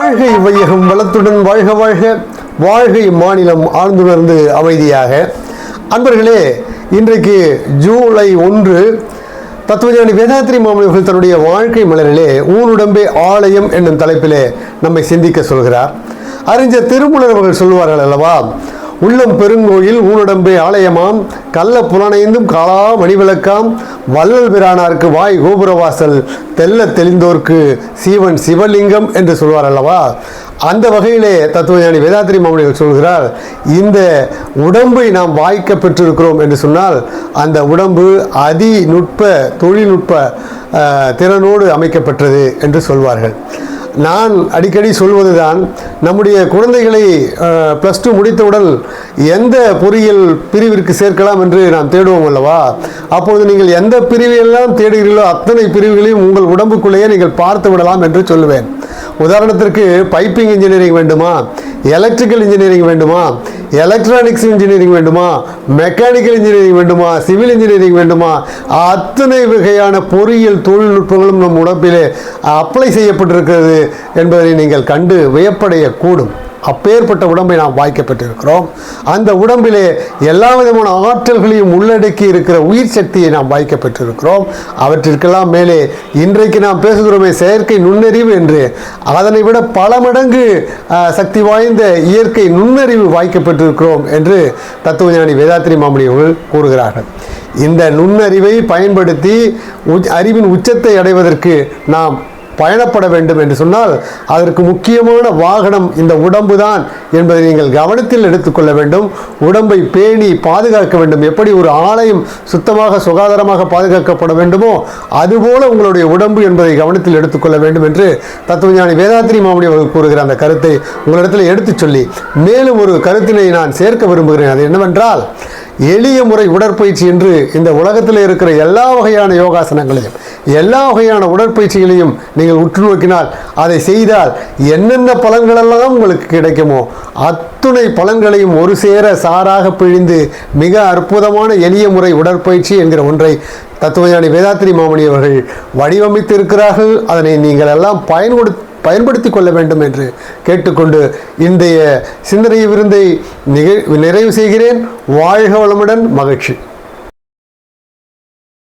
வாழ்க வையகம் வளத்துடன் வாழ்க வாழ்க. வாழ்கை மாநிலம் ஆழ்ந்துணர்ந்து அமைதியாக. அன்பர்களே இன்றைக்கு ஜூலை ஒன்று தத்துவஞானி வேதாத்திரி மாமனிவர்கள் தன்னுடைய வாழ்க்கை மலரிலே ஊனுடம்பே ஆலயம் என்னும் தலைப்பிலே நம்மை சிந்திக்க சொல்கிறார். அறிஞர் திருமணர் அவர்கள் சொல்வார்கள் அல்லவா உள்ளம் பெருங்கோயில் ஊனுடம்பே ஆலயமாம் கள்ள புலனைந்தும் காலா மணிவிளக்காம் வள்ளல் பிரானாருக்கு வாய் கோபுரவாசல் தெல்ல தெளிந்தோர்க்கு சீவன் சிவலிங்கம் என்று சொல்வார் அல்லவா? அந்த வகையிலே தத்துவஞானி வேதாத்திரி மாமனிகள் சொல்கிறார் இந்த உடம்பை நாம் வாய்க்க பெற்றிருக்கிறோம் என்று சொன்னால் அந்த உடம்பு அதிநுட்ப தொழில்நுட்ப திறனோடு அமைக்கப்பட்டது என்று சொல்வார்கள். நான் அடிக்கடி சொல்வதுதான் நம்முடைய குழந்தைகளை ப்ளஸ் டூ முடித்தவுடன் எந்த பொறியியல் பிரிவிற்கு சேர்க்கலாம் என்று நாம் தேடுவோம் அல்லவா? அப்பொழுது நீங்கள் எந்த பிரிவையெல்லாம் தேடுகிறீர்களோ அத்தனை பிரிவுகளையும் உங்கள் உடம்புக்குள்ளேயே நீங்கள் பார்த்து விடலாம் என்று சொல்லுவேன். உதாரணத்திற்கு பைப்பிங் இன்ஜினியரிங் வேண்டுமா? எலக்ட்ரிக்கல் இன்ஜினியரிங் வேண்டுமா? எலக்ட்ரானிக்ஸ் இன்ஜினியரிங் வேண்டுமா? மெக்கானிக்கல் இன்ஜினியரிங் வேண்டுமா? சிவில் இன்ஜினியரிங் வேண்டுமா? அத்தனை வகையான பொறியியல் தொழில்நுட்பங்களும் நம் உடம்பிலே அப்ளை செய்யப்பட்டிருக்கிறது என்பதை நீங்கள் கண்டு வியப்படையக்கூடும். அப்பேற்பட்ட உடம்பை நாம் வாய்க்கப்பட்டிருக்கிறோம் அந்த உடம்பிலே எல்லா விதமான ஆற்றல்களையும் உள்ளடக்கி இருக்கிற உயிர் சக்தியை நாம் வாய்க்கப்பட்டிருக்கிறோம் அவற்றிற்கெல்லாம் மேலே இன்றைக்கு நாம் பேசுகிறோமே செயற்கை நுண்ணறிவு என்று. அதனை விட பல மடங்கு சக்தி வாய்ந்த இயற்கை நுண்ணறிவு வாய்க்கப்பட்டிருக்கிறோம் என்று தத்துவஞானி வேதாத்திரி மாமணி அவர்கள் கூறுகிறார்கள். இந்த நுண்ணறிவை பயன்படுத்தி உச்- அறிவின் உச்சத்தை அடைவதற்கு நாம் பயணப்பட வேண்டும் என்று சொன்னால் அதற்கு முக்கியமான வாகனம் இந்த உடம்பு தான் என்பதை நீங்கள் கவனத்தில் எடுத்துக்கொள்ள வேண்டும். உடம்பை பேணி பாதுகாக்க வேண்டும். எப்படி ஒரு ஆலயம் சுத்தமாக சுகாதாரமாக பாதுகாக்கப்பட வேண்டுமோ அதுபோல உங்களுடைய உடம்பு என்பதை கவனத்தில் எடுத்துக்கொள்ள வேண்டும் என்று தத்துவஞானி வேதாத்திரி மாமணி அவர்கள் கூறுகிற அந்த கருத்தை உங்களிடத்தில் எடுத்துச் சொல்லி மேலும் ஒரு கருத்தினை நான் சேர்க்க விரும்புகிறேன். அது என்னவென்றால் எளிய முறை உடற்பயிற்சி என்று இந்த உலகத்தில் இருக்கிற எல்லா வகையான யோகாசனங்களையும் எல்லா வகையான உடற்பயிற்சிகளையும் நீங்கள் உற்று நோக்கினால் அதை செய்தால் என்னென்ன பலன்களெல்லாம் உங்களுக்கு கிடைக்குமோ அத்துணை பலன்களையும் ஒரு சேர சாராக பிழிந்து மிக அற்புதமான எளிய முறை உடற்பயிற்சி என்கிற ஒன்றை தத்துவஞானி வேதாத்திரி மாமணி அவர்கள் வடிவமைத்து இருக்கிறார்கள் அதனை நீங்கள் எல்லாம் பயன்படு பயன்படுத்திக் கொள்ள வேண்டும் என்று கேட்டுக்கொண்டு இன்றைய சிந்தனை விருந்தை நிறைவு செய்கிறேன். வாழ்க வளமுடன் மகிழ்ச்சி.